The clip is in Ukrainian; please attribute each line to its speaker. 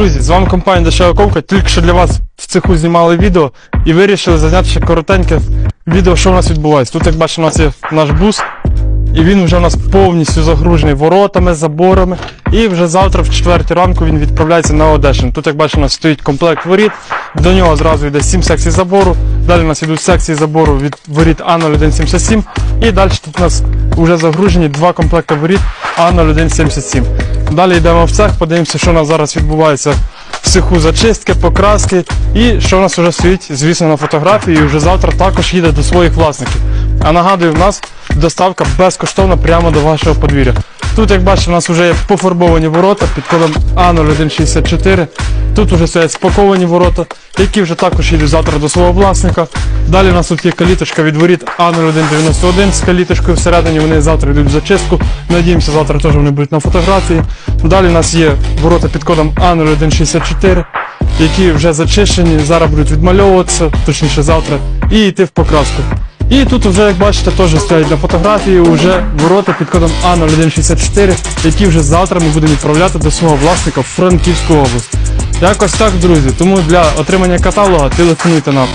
Speaker 1: Друзі, з вами компанія Дешева Ковка. Тільки що для вас в цеху знімали відео і вирішили зняти ще коротеньке відео, що у нас відбувається. Тут, як бачите, у нас є наш бус, і він вже у нас повністю загружений воротами, заборами. І вже завтра, в 4 ранку, він відправляється на Одещину. Тут, як бачите, у нас стоїть комплект воріт. До нього зразу йде 7 секцій забору. Далі у нас йдуть секції забору від воріт А0177. І далі тут у нас вже загружені два комплекти воріт А0177. Далі йдемо в цех, подивимося, що у нас зараз відбувається в цеху зачистки, покраски і що у нас вже стоїть, звісно, на фотографії. І вже завтра також їде до своїх власників. А нагадую, в нас доставка безкоштовна прямо до вашого подвір'я. Тут, як бачите, у нас вже є пофарбовані ворота під кодом А0164. Тут вже стоять спаковані ворота, які вже також їдуть завтра до свого власника. Далі у нас тут є каліточка від воріт А0191 з каліточкою всередині. Вони завтра йдуть в зачистку. Надіємося, завтра теж вони будуть на фотографії. Далі у нас є ворота під кодом А0164, які вже зачищені, зараз будуть відмальовуватися, точніше завтра, і йти в покраску. І тут вже, як бачите, теж стоять для фотографії вже ворота під кодом А0164, які вже завтра ми будемо відправляти до свого власника в Франківську область. Якось так, друзі. Тому для отримання каталога телефонуйте нам.